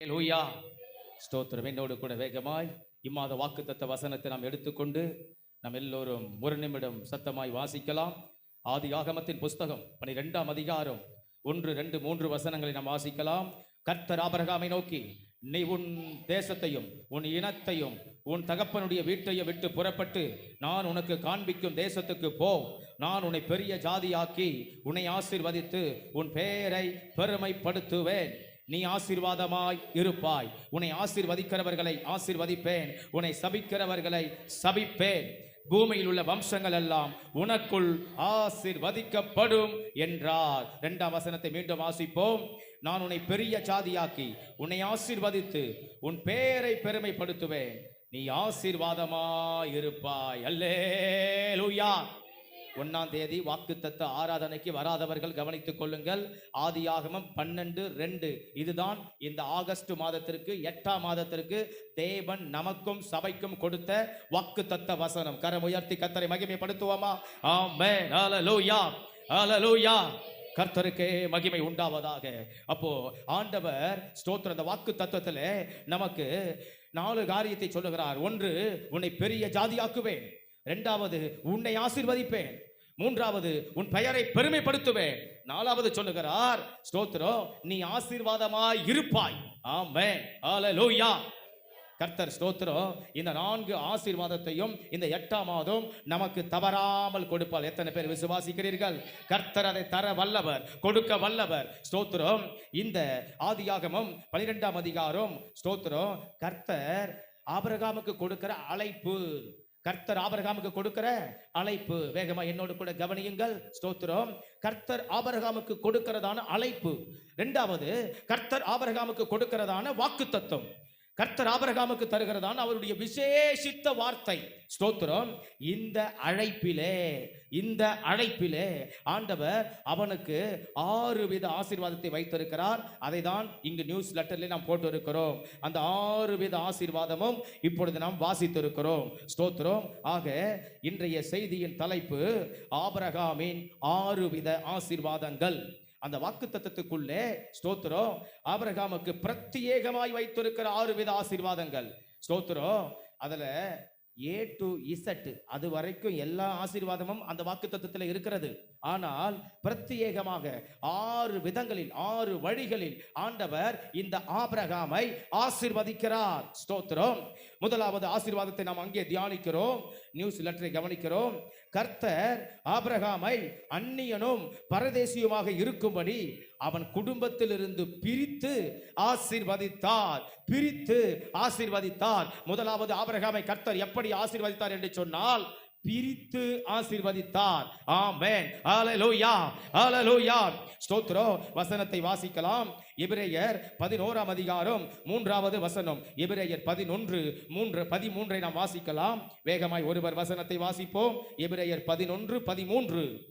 லூயா ஸ்தோத்திரம். என்னோடு கூட வேகமாய் இம்மாத வாக்குத்தத்த வசனத்தை நாம் எடுத்துக்கொண்டு நாம் எல்லோரும் ஒரு நிமிடம் சத்தமாய் வாசிக்கலாம். ஆதி ஆகமத்தின் புஸ்தகம் பனிரெண்டாம் அதிகாரம் ஒன்று ரெண்டு மூன்று வசனங்களை நாம் வாசிக்கலாம். கர்த்தர் ஆபரகாமை நோக்கி நீ உன் தேசத்தையும் உன் இனத்தையும் உன் தகப்பனுடைய வீட்டையும் விட்டு புறப்பட்டு நான் உனக்கு காண்பிக்கும் தேசத்துக்கு போ. நான் உன்னை பெரிய ஜாதியாக்கி உன்னை ஆசீர்வதித்து உன் பெயரை பெருமைப்படுத்துவேன். நீ ஆசீர்வாதமாய் இருப்பாய். உன்னை ஆசீர்வதிக்கிறவர்களை ஆசீர்வதிப்பேன். உன்னை சபிக்கிறவர்களை சபிப்பேன். பூமியில் உள்ள வம்சங்கள் எல்லாம் உனக்குள் ஆசிர்வதிக்கப்படும் என்றார். இரண்டாம் வசனத்தை மீண்டும் வாசிப்போம். நான் உன்னை பெரிய சாதியாக்கி உன்னை ஆசீர்வதித்து உன் பெயரை பெருமைப்படுத்துவேன். நீ ஆசீர்வாதமாய் இருப்பாய். அல்லேலூயா. ஒன்னாம் தேதி வாக்குத்தத்த ஆராதனைக்கு வராதவர்கள் கவனித்துக் கொள்ளுங்கள். ஆதியாகமம் பன்னெண்டு ரெண்டு. இதுதான் இந்த ஆகஸ்ட் மாதத்திற்கு எட்டாம் மாதத்திற்கு தேவன் நமக்கும் சபைக்கும் கொடுத்த வாக்கு தத்த வசனம். கரம் உயர்த்தி கத்தரை மகிமைப்படுத்துவோமா? ஆமே ஹalleluya. ஹalleluya. கர்த்தருக்கே மகிமை உண்டாவதாக. அப்போ ஆண்டவர் ஸ்தோத்திர அந்த வாக்கு தத்துவத்தில் நமக்கு நாலு காரியத்தை சொல்லுகிறார். ஒன்று உன்னை பெரிய ஜாதியாக்குவேன். இரண்டாவது உன்னை ஆசிர்வதிப்பேன். மூன்றாவது உன் பெயரை பெருமைப்படுத்துவேன். நாலாவது சொல்லுகிறார் ஸ்தோத்திரம் நீ ஆசீர்வாதமாய் இருப்பாய். ஆமே ஆலலோயா கர்த்தர் ஸ்தோத்திரம் இந்த நான்கு ஆசீர்வாதத்தையும் இந்த எட்டாம் மாதம் நமக்கு தவறாமல் கொடுப்பால் எத்தனை பேர் விசுவாசிக்கிறீர்கள்? கர்த்தர் அதை தர வல்லவர் கொடுக்க வல்லவர். ஸ்தோத்திரம் இந்த ஆதியாகமும் பனிரெண்டாம் அதிகாரம் ஸ்தோத்திரம் கர்த்தர் ஆபரகாமுக்கு கொடுக்கிற அழைப்பு. கர்த்தர் ஆபரகாமுக்கு கொடுக்கிற அழைப்பு. வேகமா என்னோடு கூட கவனியுங்கள். ஸ்தோத்திரம். கர்த்தர் ஆபரகாமுக்கு கொடுக்கிறதான அழைப்பு. ரெண்டாவது கர்த்தர் ஆபரகாமுக்கு கொடுக்கிறதான வாக்கு தத்துவம் கர்த்தர் ஆபரகாமுக்கு தருகிறதான் அவருடைய விசேஷித்த வார்த்தை. ஸ்தோத்திரம். இந்த அழைப்பிலே இந்த அழைப்பிலே ஆண்டவர் அவனுக்கு ஆறு வித ஆசீர்வாதத்தை வைத்திருக்கிறார். அதை தான் இங்கு நியூஸ் லெட்டர்ல நாம் போட்டு இருக்கிறோம் அந்த ஆறு வித ஆசீர்வாதமும் இப்பொழுது நாம் வாசித்திருக்கிறோம். ஸ்தோத்திரம். ஆக இன்றைய செய்தியின் தலைப்பு ஆபரகாமின் ஆறு வித ஆசீர்வாதங்கள். அந்த வாக்கு தத்துவத்துக்குள்ளே ஸ்தோத்திரம். ஆபரகாமுக்கு பிரத்யேகமாய் வைத்திருக்கிற ஆறு வித ஆசீர்வாதங்கள். ஸ்தோத்திரம். அதில் ஏ டு இசட் அது வரைக்கும் எல்லா ஆசீர்வாதமும் அந்த வாக்கு தத்துவத்தில் இருக்கிறது. ஆனால் பிரத்யேகமாக ஆறு விதங்களில் ஆறு வழிகளில் ஆண்டவர் இந்த ஆபிரகாமை ஆசிர்வதிக்கிறார். ஸ்தோத்திரம். முதலாவது ஆசீர்வாதத்தை நாம் அங்கே தியானிக்கிறோம். நியூஸ் லெட்டரை கவனிக்கிறோம். கர்த்தர் ஆபிரகாமை அந்நியனும் பரதேசியுமாக இருக்கும்படி அவன் குடும்பத்திலிருந்து பிரித்து ஆசீர்வதித்தார். பிரித்து ஆசீர்வதித்தார். முதலாவது ஆபிரகாமை கர்த்தர் எப்படி ஆசீர்வதித்தார் என்று சொன்னால் பிரித்து ஆசீர்வதித்தார். ஆமேன். ஹalleluya. ஹalleluya. ஸ்தோத்திரம். வசனத்தை வாசிக்கலாம். எபிரேயர் பதினோராம் அதிகாரம் மூன்றாவது வசனம். எபிரேயர் பதினொன்று மூன்று பதிமூன்றை நாம் வாசிக்கலாம். வேகமாய் ஒருவர் வசனத்தை வாசிப்போம். எபிரேயர் பதினொன்று பதிமூன்று.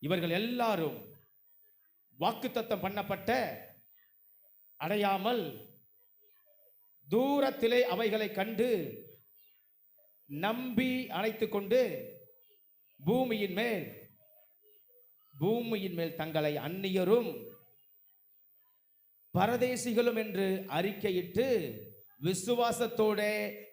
இவர்கள் எல்லாரும் வாக்குத்தத்தம் பண்ணப்பட்ட அடையாமல் தூரத்திலே அவைகளை கண்டு நம்பி அணைத்துக் கொண்டு பூமியின் மேல் பூமியின் மேல் தங்களை அந்நியரும் பரதேசிகளும் என்று அறிக்கையிட்டு விசுவாசத்தோட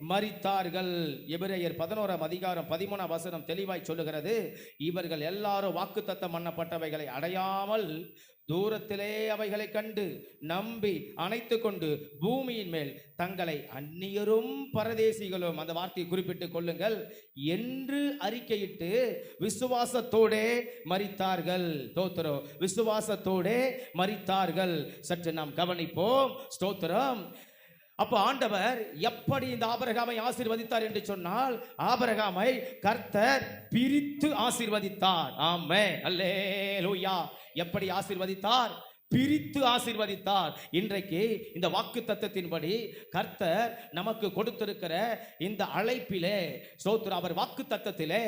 மறித்தார்கள் எபிரேயர் பதினோராம் அதிகாரம் பதிமூணாம் வசனம் தெளிவாய் சொல்லுகிறது. இவர்கள் எல்லாரும் வாக்குத்தத்தம் பண்ணப்பட்டவைகளை அடையாமல் தூரத்திலே அவைகளை கண்டு நம்பி அணைத்து கொண்டு பூமியின் மேல் தங்களை அந்நியரும் பரதேசிகளும் அந்த வார்த்தையை குறிப்பிட்டுக் கொள்ளுங்கள். என்று அறிக்கையிட்டு விசுவாசத்தோடே மறித்தார்கள் தோத்திரம் விசுவாசத்தோடே மறித்தார்கள் சற்று நாம் கவனிப்போம். ஸ்தோத்திரம். அப்போ ஆண்டவர் எப்படி இந்த ஆபரகாமை ஆசீர்வதித்தார் என்று சொன்னால் ஆபரகாமை கர்த்தர் பிரித்து ஆசீர்வதித்தார். ஆமே அல்லே லூயா எப்படி ஆசீர்வதித்தார்? பிரித்து ஆசீர்வதித்தார். இன்றைக்கு இந்த வாக்கு தத்தத்தின்படி கர்த்தர் நமக்கு கொடுத்திருக்கிற இந்த அழைப்பிலே சோத்ரு அவர் வாக்கு தத்தத்திலே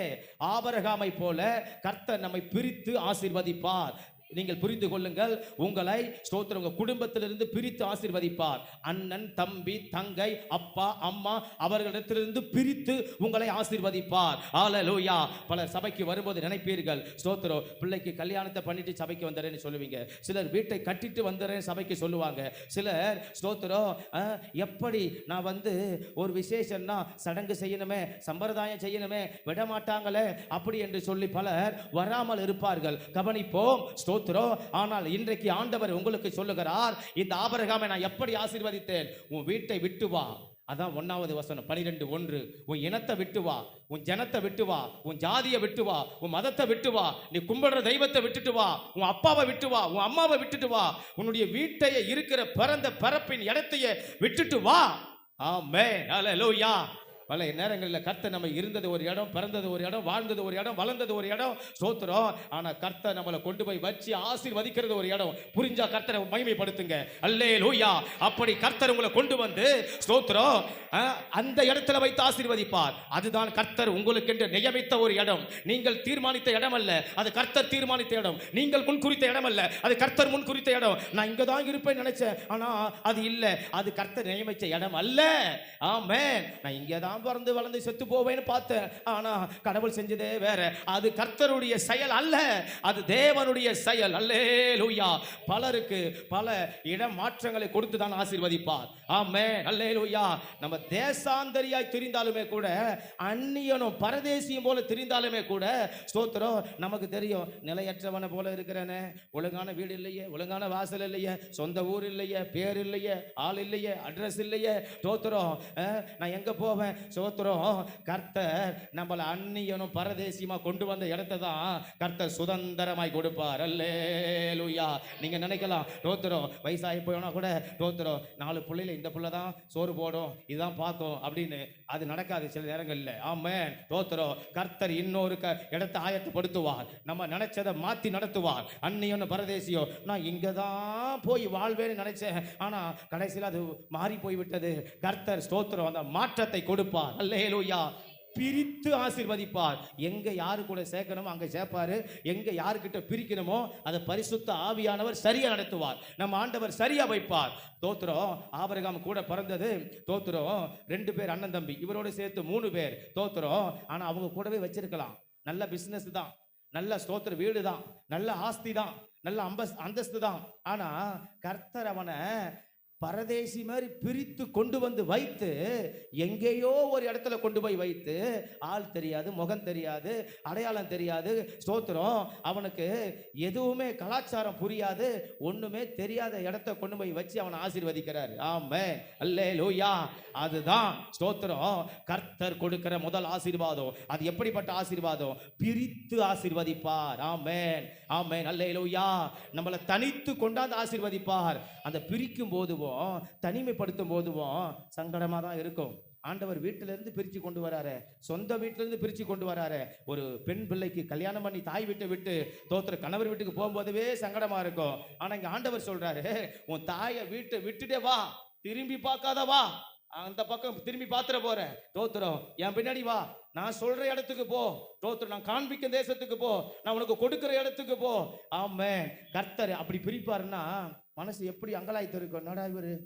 ஆபரகாமை போல கர்த்தர் நம்மை பிரித்து ஆசீர்வதிப்பார். நீங்கள் புரிந்து கொள்ளுங்கள். உங்களை ஸ்தோத்திரம் உங்கள் குடும்பத்திலிருந்து பிரித்து ஆசீர்வதிப்பார். அண்ணன் தம்பி தங்கை அப்பா அம்மா அவர்களிடத்திலிருந்து பிரித்து உங்களை ஆசீர்வதிப்பார். ஆலலோயா பலர் சபைக்கு வரும்போது நினைப்பீர்கள் ஸ்தோத்திரம் பிள்ளைக்கு கல்யாணத்தை பண்ணிட்டு சபைக்கு வந்துறேன்னு சொல்லுவீங்க. சிலர் வீட்டை கட்டிட்டு வந்துடுறேன்னு சபைக்கு சொல்லுவாங்க. சிலர் ஸ்தோத்திரம் எப்படி நான் வந்து ஒரு விசேஷம்னா சடங்கு செய்யணுமே சம்பிரதாயம் செய்யணுமே விட மாட்டாங்களே அப்படி என்று சொல்லி பலர் வராமல் இருப்பார்கள். கவனிப்போம் ஸ்தோத்திரம் ஆனால் இன்றைக்கு ஆண்டவர் உங்களுக்கு சொல்லுகிறார் இந்த ஆபரகாமை நான் எப்படி ஆசீர்வதித்தேன்? உன் வீட்டை விட்டு வா. அதான் ஒன்றாவது வசனம் பனிரெண்டு ஒன்று. உன் இனத்தை விட்டு வா உன் ஜனத்தை விட்டு வா உன் ஜாதியை விட்டு வா உன் மதத்தை விட்டு வா நீ கும்பிடுற தெய்வத்தை விட்டுட்டு வா உன் அப்பாவை விட்டு வா உன் அம்மாவை விட்டுட்டு வா. உன்னுடைய வீட்டையே இருக்கிற பிறந்த பிறப்பின் இடத்தையே விட்டுட்டு வா. ஆமே லோயா பல நேரங்களில் கர்த்தர் நம்ம இருந்தது ஒரு இடம் பிறந்தது ஒரு இடம் வாழ்ந்தது ஒரு இடம் வளர்ந்தது ஒரு இடம். சோத்துறோம் ஆனால் கர்த்தர் நம்மளை கொண்டு போய் வச்சு ஆசீர்வதிக்கிறது ஒரு இடம். புரிஞ்சா கர்த்தரை மகிமைப்படுத்துங்க. அல்லே லூயா அப்படி கர்த்தர் உங்களை கொண்டு வந்து ஸ்தோத்திரம் அந்த இடத்துல வைத்து ஆசீர்வதிப்பார். அதுதான் கர்த்தர் உங்களுக்கென்று நியமித்த ஒரு இடம். நீங்கள் தீர்மானித்த இடம் அல்ல அது கர்த்தர் தீர்மானித்த இடம். நீங்கள் முன் குறித்த இடம் அல்ல அது கர்த்தர் முன் குறித்த இடம். நான் இங்கே தான் இருப்பேன் நினைச்சேன். ஆனால் அது இல்லை. அது கர்த்தர் நியமித்த இடம் அல்ல ஆமே நான் இங்கே தான் பிறந்து வளர்ந்து செத்து போவேன்னு பார்த்தேன். ஆனால் கடவுள் செஞ்சதே வேற. அது கர்த்தருடைய செயல் அல்ல. அது தேவனுடைய செயல். அல்லே லூயா பலருக்கு பல இடம் மாற்றங்களை கொடுத்து தான் ஆசீர்வதிப்பார். ஆமே அல்லே லூயா நம்ம தேசாந்தரியாய் தெரிந்தாலுமே கூட அந்நியனும் பரதேசியும் போல தெரிந்தாலுமே கூட ஸ்தோத்திரம் நமக்கு தெரியும் நிலையற்றவனை போல இருக்கிறேனே. ஒழுங்கான வீடு இல்லையே ஒழுங்கான வாசல் இல்லையே சொந்த ஊர் இல்லையே பேர் இல்லையே ஆள் இல்லையே அட்ரஸ் இல்லையே. தோத்துறோம் நான் எங்கே போவேன்? சோத்திரம் கர்த்தர் நம்மளை அந்நியனும் பரதேசியமாக கொண்டு வந்த இடத்த தான் கர்த்தர் சுதந்திரமாய் கொடுப்பார். அல்லேலூயா. நீங்கள் நினைக்கலாம் ஸ்தோத்திரம் வயசாகி போயோனா கூட ஸ்தோத்திரம் நாலு பிள்ளையில இந்த பிள்ளை தான் சோறு போடும் இதுதான் பார்க்கும் அப்படின்னு அது நடக்காது சில நேரங்கள்ல. ஆமென். ஸ்தோத்திரம் கர்த்தர் இன்னொரு க இடத்தை ஆயத்தப்படுத்துவார். நம்ம நினைச்சதை மாற்றி நடத்துவார். அந்நியன்னு பரதேசியோ நான் இங்கே தான் போய் வாழ்வேன்னு நினைச்சேன். ஆனால் கடைசியில் அது மாறி போய் விட்டது கர்த்தர் ஸ்தோத்திரம் அந்த மாற்றத்தை கொடுப்பார். அல்லேலூயா. பிரித்து ஆசீர்வதிப்பார். எங்க யாரு கூட சேர்க்கணுமோ அங்க சேர்ப்பாரு. எங்க யாருக்கிட்ட பிரிக்கணுமோ அதை பரிசுத்த ஆவியானவர் சரியா நடத்துவார். நம்ம ஆண்டவர் சரியா வைப்பார். தோத்திரம் ஆபரகாம் கூட பிறந்தது. தோத்திரம் ரெண்டு பேர் அண்ணன் தம்பி இவரோட சேர்த்து மூணு பேர். தோத்திரம் ஆனா அவங்க கூடவே வச்சிருக்கலாம். நல்ல பிசினஸ் தான். நல்ல ஸ்தோத்திர வீடு தான் நல்ல ஆஸ்தி தான் நல்ல அம்ப அந்தஸ்து தான் ஆனா கர்த்தர் அவனை பரதேசி மாதிரி பிரித்து கொண்டு வந்து வைத்து எங்கேயோ ஒரு இடத்துல கொண்டு போய் வைத்து ஆள் தெரியாது முகம் தெரியாது அடையாளம் தெரியாது ஸ்தோத்திரம். அவனுக்கு எதுவுமே கலாச்சாரம் புரியாது ஒன்றுமே தெரியாத இடத்த கொண்டு போய் வச்சு அவனை ஆசீர்வதிக்கிறார். ஆமே அல்லே லூயா அதுதான் ஸ்தோத்திரம். கர்த்தர் கொடுக்கிற முதல் ஆசீர்வாதம். அது எப்படிப்பட்ட ஆசீர்வாதம்? பிரித்து ஆசீர்வதிப்பார். ஆமேன். ஆமேன். அல்லே லூயா நம்மளை தனித்து கொண்டாந்து ஆசீர்வதிப்பார். அந்த பிரிக்கும் போதுவோ போதுவும் தனிமைப்படுத்தும் போதும் சங்கடமாக தான் இருக்கும். ஆண்டவர் வீட்டிலேருந்து பிரித்து கொண்டு வராரு சொந்த வீட்டிலேருந்து பிரித்து கொண்டு வராரு. ஒரு பெண் பிள்ளைக்கு கல்யாணம் பண்ணி தாய் வீட்டை விட்டு தோத்துற கணவர் வீட்டுக்கு போகும்போதவே சங்கடமாக இருக்கும். ஆனால் இங்கே ஆண்டவர் சொல்கிறாரு உன் தாயை வீட்டை விட்டுட்டே வா திரும்பி பார்க்காத வா. அந்த பக்கம் திரும்பி பாத்துற போறேன். தோத்துறோம். என் பின்னாடி வா. நான் சொல்ற இடத்துக்கு போ. தோத்துறோம். நான் காண்பிக்கும் தேசத்துக்கு போ. நான் உனக்கு கொடுக்கிற இடத்துக்கு போ. ஆமே கர்த்தர் அப்படி பிரிப்பாருன்னா மனசு எப்படி அங்கலாய்த்து இருக்கும். என்னடா இவரு?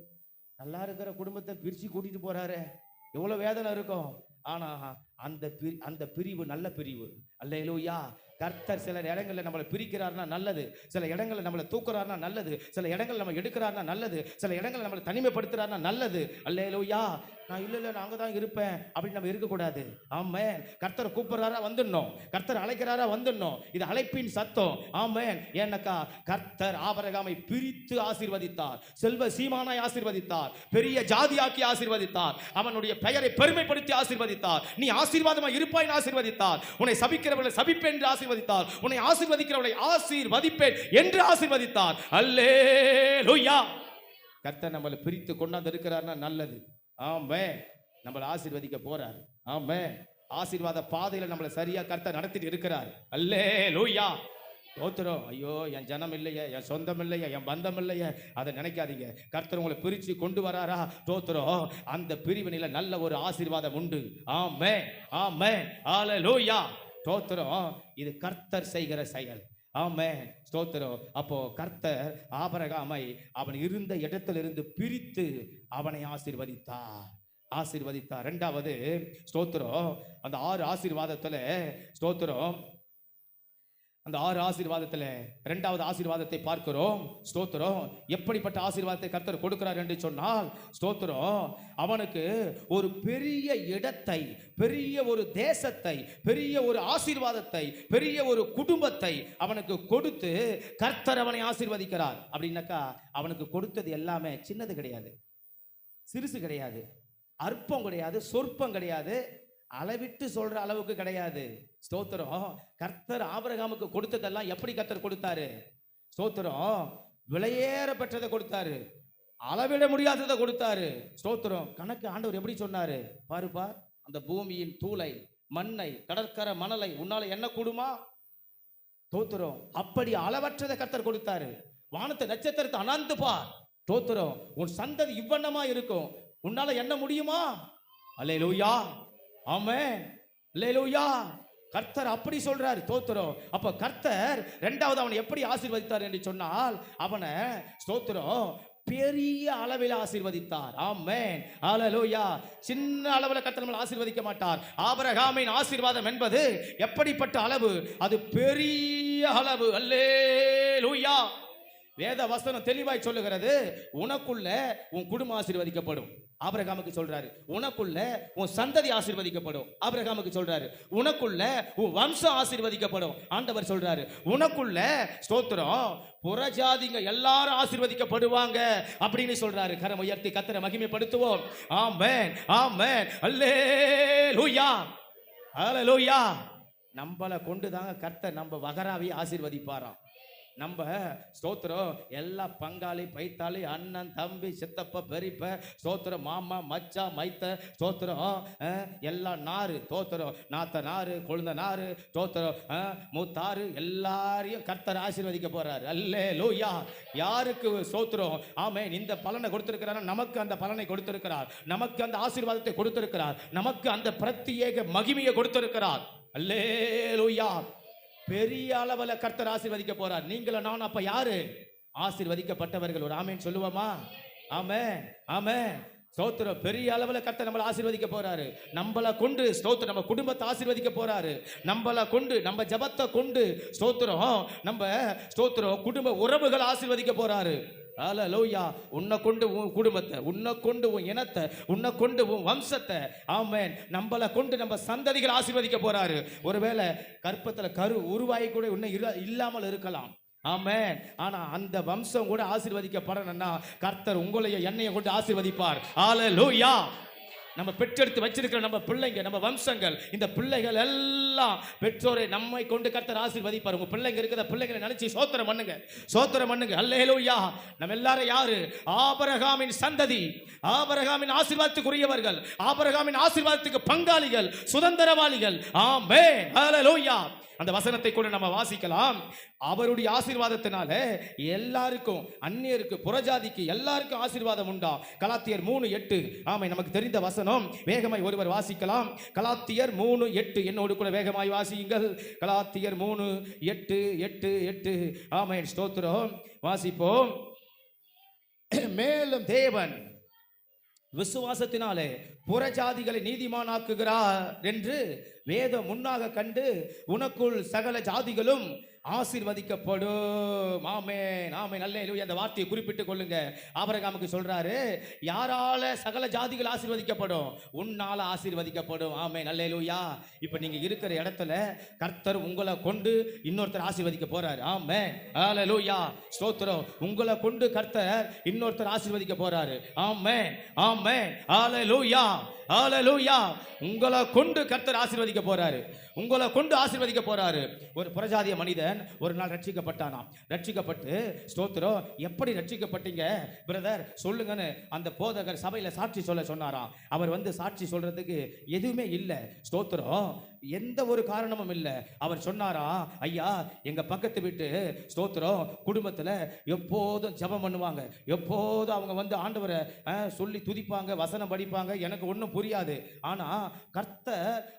நல்லா இருக்கிற குடும்பத்தை பிரிச்சு கூட்டிட்டு போறாரு. எவ்வளவு வேதனை இருக்கும். ஆனா அந்த பிரி அந்த பிரிவு நல்ல பிரிவு. அல்லேலூயா. கர்த்தர் சில இடங்களில் நம்மளை பிரிக்கிறார்னா நல்லது. சில இடங்களில் நம்மளை தூக்குறாருன்னா நல்லது. சில இடங்கள்ல நம்ம எடுக்கிறாருன்னா நல்லது. சில இடங்களில் நம்மளை தனிமைப்படுத்துறாருன்னா நல்லது. அல்லையிலோயா நான் இல்லை இல்லை நான் அங்கதான் இருப்பேன் அப்படின்னு நம்ம இருக்கக்கூடாது. ஆமென். கர்த்தர் கூப்பிட்றாரா வந்துடணும். கர்த்தர் அழைக்கிறாரா வந்துடணும். இது அழைப்பின் சத்தம். ஆமென். ஏன்னாக்கா கர்த்தர் ஆபரகாமை பிரித்து ஆசீர்வதித்தார். செல்வ சீமானாய் ஆசீர்வதித்தார். பெரிய ஜாதியாக்கி ஆசீர்வதித்தார். அவனுடைய பெயரை பெருமைப்படுத்தி ஆசீர்வதித்தார். நீ ஆசீர்வாதமா இருப்பாய் ஆசீர்வதித்தார். உன்னை சபிக்கிறவர்களை சபிப்பேன் என்று ஆசீர்வதித்தார். உன்னை ஆசீர்வதிக்கிறவர்களை ஆசீர்வதிப்பேன் என்று ஆசீர்வதித்தார். அல்லே அல்லேலூயா. கர்த்தர் நம்மளை பிரித்து கொண்டாந்து இருக்கிறார்னா நல்லது. ஆமே நம்மளை ஆசீர்வதிக்க போறாரு. ஆமே ஆசீர்வாத பாதையில நம்மளை சரியா கர்த்தர் நடத்திட்டு இருக்கிறார். அல்லே லூயா தோத்துறோம். ஐயோ என் ஜனம் இல்லையே என் சொந்தம் இல்லையே என் பந்தம் இல்லையே. அதை நினைக்காதீங்க. கர்த்தர் உங்களை பிரித்து கொண்டு வராரா? தோத்துறோம். அந்த பிரிவினையில் நல்ல ஒரு ஆசீர்வாதம் உண்டு. ஆமே ஆமே ஆல லூயா தோத்துறோம். இது கர்த்தர் செய்கிற செயல். ஆமே ஸ்தோத்திரம். அப்போ கர்த்தர் ஆபரகாமை அவன் இருந்த இடத்திலிருந்து பிரித்து அவனை ஆசீர்வதித்தார். ஆசீர்வதித்தார். ரெண்டாவது ஸ்தோத்திரம். அந்த ஆறு ஆசீர்வாதத்துல ஸ்தோத்திரம். அந்த ஆறு ஆசீர்வாதத்தில் ரெண்டாவது ஆசீர்வாதத்தை பார்க்கிறோம். ஸ்தோத்திரம். எப்படிப்பட்ட ஆசீர்வாதத்தை கர்த்தர் கொடுக்கிறார் என்று சொன்னால் ஸ்தோத்திரம். அவனுக்கு ஒரு பெரிய இடத்தை பெரிய ஒரு தேசத்தை பெரிய ஒரு ஆசீர்வாதத்தை பெரிய ஒரு குடும்பத்தை அவனுக்கு கொடுத்து கர்த்தர் அவனை ஆசீர்வதிக்கிறார். அப்படின்னாக்கா அவனுக்கு கொடுத்தது எல்லாமே சின்னது கிடையாது. சிறுசு கிடையாது. அற்பம் கிடையாது. சொற்பம் கிடையாது. அளவிட்டு சொல்ற அளவுக்கு கிடையாது. ஸ்தோத்திரம். கர்த்தர் ஆபிரகாமுக்கு கொடுத்ததெல்லாம் எப்படி கர்த்தர் கொடுத்தாரு? ஸ்தோத்திரம். விலையேற பெற்றதை கொடுத்தாரு. அளவிட முடியாததை கொடுத்தாரு. ஸ்தோத்திரம். கணக்கு ஆண்டவர் எப்படி சொன்னாரு? பாருப்பா அந்த பூமியின் தூளை மண்ணை கடற்கரை மணலை உன்னால என்ன கூடுமா? தோத்துறோம் அப்படி அளவற்றதை கர்த்தர் கொடுத்தாரு. வானத்தை நட்சத்திரத்தை அனந்து பார். தோத்துறோம் உன் சந்ததி இவ்வண்ணமா இருக்கும். உன்னால என்ன முடியுமா? அல்லேலூயா. ஆமென். அல்லேலூயா. கர்த்தர் அப்படி சொல்றாரு ஸ்தோத்திரம். அப்ப கர்த்தர் ரெண்டாவது அவனை எப்படி ஆசீர்வதித்தார் என்று சொன்னால் அவனை ஸ்தோத்திரம் பெரிய அளவில் ஆசீர்வதித்தார். ஆமென். அலலோயா சின்ன அளவில் கர்த்தர் நம்மளை ஆசீர்வதிக்க மாட்டார். ஆபரகாமின் ஆசீர்வாதம் என்பது எப்படிப்பட்ட அளவு? அது பெரிய அளவு. அல்லே லூயா வேத வசனம் தெளிவாய் சொல்லுகிறது உனக்குள்ள உன் குடும்பம் ஆசீர்வதிக்கப்படும். ஆபிரகாமுக்கு சொல்றாரு உனக்குள்ள உன் சந்ததி ஆசீர்வதிக்கப்படும். ஆபிரகாமுக்கு சொல்றாரு உனக்குள்ள உன் வம்சம் ஆசீர்வதிக்கப்படும். ஆண்டவர் சொல்றாரு உனக்குள்ள ஸ்தோத்திரம் புறஜாதிங்க எல்லாரும் ஆசீர்வதிக்கப்படுவாங்க. அப்படின்னு சொல்றாரு கரம் உயர்த்தி கத்தரை மகிமைப்படுத்துவோம். ஆமென் ஆமென். அல்லேலூயா. ஹalleluya நம்மளை கொண்டு தாங்க கர்த்தர் நம்ம வகராவை ஆசீர்வதிப்பாராம். நம்ம ஸ்தோத்திரம் எல்லா பங்காளி பைத்தாளி அண்ணன் தம்பி சித்தப்ப பெரியப்ப ஸ்தோத்திரம் மாமா மச்சா மைத்த ஸ்தோத்திரம் எல்லாம் எல்லா நாறு தோத்திரம் நாத்த நாறு கொழுந்த நாறு தோத்திரம் மூத்தாறு எல்லாரையும் கர்த்தர் ஆசீர்வதிக்க போறாரு. அல்லே லூயா யாருக்கு ஸ்தோத்திரம்? ஆமே இந்த பலனை கொடுத்திருக்கிறார்? நமக்கு அந்த பலனை கொடுத்திருக்கிறார். நமக்கு அந்த ஆசீர்வாதத்தை கொடுத்திருக்கிறார். நமக்கு அந்த பிரத்யேக மகிமையை கொடுத்திருக்கிறார். அல்லே பெரிய அளவில் கர்த்தர் ஆசீர்வதிக்க போறார். நீங்களும் நான் அப்ப யாரு? ஆசீர்வதிக்கப்பட்டவர்கள். ஒரு ஆமேன் சொல்லுவோமா? ஆமே ஆமே ஸ்தோத்திரம். பெரிய அளவில் கர்த்தர் நம்மளை ஆசீர்வதிக்க போறாரு. நம்மளை கொண்டு ஸ்தோத்திரம். நம்ம குடும்பத்தை ஆசீர்வதிக்க போறாரு. நம்மளை கொண்டு நம்ம ஜபத்தை கொண்டு ஸ்தோத்திரம். நம்ம ஸ்தோத்திரம் குடும்ப உறவுகள் ஆசீர்வதிக்க போறாரு. ஹalleluya உன்னை கொண்டு உன் குடும்பத்தை உன்னை கொண்டு உன் இனத்தை உன்னை கொண்டு உன் வம்சத்தை ஆமேன். நம்மளை கொண்டு நம்ம சந்ததிகள் ஆசீர்வதிக்க போறாரு. ஒருவேளை கற்பத்தில் கரு உருவாகி கூட இன்னும் இல்லாமல் இருக்கலாம். ஆமேன். ஆனா அந்த வம்சம் கூட ஆசீர்வதிக்கப்படணும்னா கர்த்தர் உங்களைய என்னையும் கொண்டு ஆசீர்வதிப்பார். லோயா நம்ம பெற்றெடுத்து வச்சிருக்கிற நம்ம பிள்ளைங்க நம்ம வம்சங்கள் இந்த பிள்ளைகள் எல்லாம் பெற்றோரை நம்மை கொண்டு கத்தர் ஆசீர்வதிப்பார். உங்க பிள்ளைங்க இருக்கிற பிள்ளைங்களை நினைச்சு சோத்திரம் பண்ணுங்க. சோத்திரம் பண்ணுங்க. அல்லேலூயா. நம்ம எல்லாரும் யாரு? ஆபரகாமின் சந்ததி ஆபரகாமின் ஆசீர்வாதத்துக்குரியவர்கள் ஆபரகாமின் ஆசீர்வாதத்துக்கு பங்காளிகள் சுதந்திரவாளிகள். ஆமே அல்லேலூயா. அந்த வசனத்தை கூட நம்ம வாசிக்கலாம். அவருடைய ஆசீர்வாதத்தினால எல்லாருக்கும் அந்நியருக்கு புறஜாதிக்கு எல்லாருக்கும் ஆசீர்வாதம் உண்டா? கலாத்தியர் மூணு எட்டு. ஆமை நமக்கு தெரிந்த வசனம். வேகமாய் ஒருவர் வாசிக்கலாம். கலாத்தியர் மூணு எட்டு. என்னோடு கூட வேகமாய் வாசியுங்கள். கலாத்தியர் மூணு எட்டு எட்டு எட்டு. ஆமை ஸ்தோத்திரம். வாசிப்போம். மேலும் தேவன் விசுவாசத்தினாலே புறஜாதிகளை நீதிமானாக்குகிறார் என்று வேதம் முன்னாக கண்டு உனக்குள் சகல ஜாதிகளும் ஆசீர்வதிக்கப்படும். ஆமே ஆமென். அல்லேலூயா. அந்த வார்த்தையை குறிப்பிட்டு கொள்ளுங்க. ஆபரகாமுக்கு சொல்றாரு யாரால சகல ஜாதிகள் ஆசீர்வதிக்கப்படும் உன்னால ஆசீர்வதிக்கப்படும். ஆமென். அல்லேலூயா. இப்போ நீங்க இருக்கிற இடத்துல கர்த்தர் உங்களை கொண்டு இன்னொருத்தர் ஆசீர்வதிக்க போறாரு. ஆமே அல்லேலூயா. ஸ்தோத்திரம். உங்களை கொண்டு கர்த்தர் இன்னொருத்தர் ஆசீர்வதிக்க போறாரு. ஆமென். ஆமென். அல்லேலூயா. ஹalleluya உங்களை கொண்டு கர்த்தர் ஆசீர்வதிக்க போறாரு. உங்களை கொண்டு ஆசீர்வதிக்க போறாரு. ஒரு புறஜாதிய மனிதன் ஒரு நாள் ரட்சிக்கப்பட்டானாம் ரட்சிக்கப்பட்டு ஸ்தோத்திரம் எப்படி ரட்சிக்கப்பட்டீங்க? பிரதர் சொல்லுங்கன்னு அந்த போதகர் சபையில் சாட்சி சொல்ல சொன்னாராம். அவர் வந்து சாட்சி சொல்றதுக்கு எதுவுமே இல்லை. ஸ்தோத்திரம் எந்த ஒரு காரணமும் இல்லை. அவர் சொன்னாரா ஐயா எங்க பக்கத்து வீட்டு ஸ்தோத்திரம் குடும்பத்துல எப்போதும் ஜெபம் பண்ணுவாங்க. எப்போதும் அவங்க வந்து ஆண்டவரை சொல்லி துதிப்பாங்க வசனம் படிப்பாங்க. எனக்கு ஒன்றும் புரியாது. ஆனா கர்த்த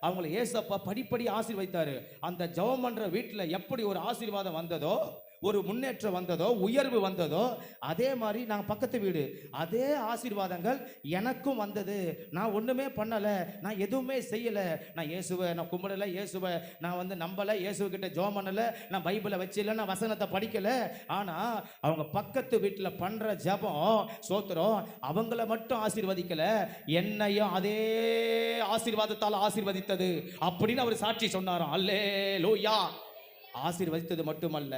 அவங்கள ஏசப்பா படிப்படி ஆசீர்வதித்தாரு. அந்த ஜெபம் பண்ற வீட்டில் எப்படி ஒரு ஆசீர்வாதம் வந்ததோ ஒரு முன்னேற்றம் வந்ததோ உயர்வு வந்ததோ அதே மாதிரி நாங்கள் பக்கத்து வீடு அதே ஆசீர்வாதங்கள் எனக்கும் வந்தது. நான் ஒன்றுமே பண்ணலை நான் எதுவுமே செய்யலை. நான் இயேசுவை நான் கும்பிடலை இயேசுவை நான் வந்து நம்பலை இயேசுக்கிட்ட ஜோம் பண்ணலை நான் பைபிளை வச்சில நான் வசனத்தை படிக்கலை. ஆனால் அவங்க பக்கத்து வீட்டில் பண்ணுற ஜெபம் சோத்திரம் அவங்கள மட்டும் ஆசீர்வதிக்கலை என்னையும் அதே ஆசீர்வாதத்தால் ஆசீர்வதித்தது அப்படின்னு அவர் சாட்சி சொன்னாராம். அல்லே லூயா ஆசீர்வதித்தது மட்டுமல்ல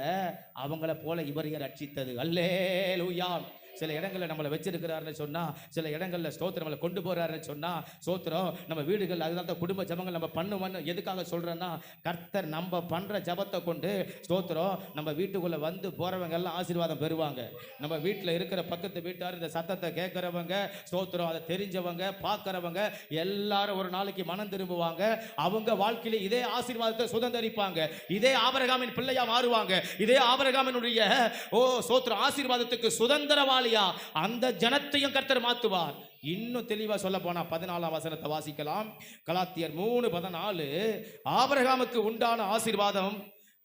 அவங்கள போல இவரையும் ரட்சித்தது? அல்லே லூயான் சில இடங்களில் நம்மளை வச்சிருக்கிறாருன்னு சொன்னால் சில இடங்களில் ஸ்தோத்திரம் நம்மளை கொண்டு போகிறாருன்னு சொன்னால் ஸ்தோத்திரம் நம்ம வீடுகள் அதனால தான் குடும்ப ஜபங்கள் நம்ம பண்ணுவோன்னு எதுக்காக சொல்கிறேன்னா கர்த்தர் நம்ம பண்ணுற ஜபத்தை கொண்டு ஸ்தோத்திரம் நம்ம வீட்டுக்குள்ளே வந்து போகிறவங்க எல்லாம் ஆசீர்வாதம் பெறுவாங்க. நம்ம வீட்டில் இருக்கிற பக்கத்து வீட்டார் இந்த சத்தத்தை கேட்குறவங்க ஸ்தோத்திரம் அதை தெரிஞ்சவங்க பார்க்குறவங்க எல்லாரும் ஒரு நாளைக்கு மனம் திரும்புவாங்க. அவங்க வாழ்க்கையில இதே ஆசீர்வாதத்தை சுதந்தரிப்பாங்க. இதே ஆபரகாமின் பிள்ளையா மாறுவாங்க. இதே ஆபரகாமினுடைய ஓ சோத்திரம் ஆசீர்வாதத்துக்கு இல்லையா? அந்த ஜனத்தையும் கர்த்தர் மாத்துவார். இன்னும் தெளிவா சொல்ல போனா பதினாலாம் வசனத்தை வாசிக்கலாம். கலாத்தியர் மூணு பதினாலு ஆபரகாமுக்கு உண்டான ஆசீர்வாதம்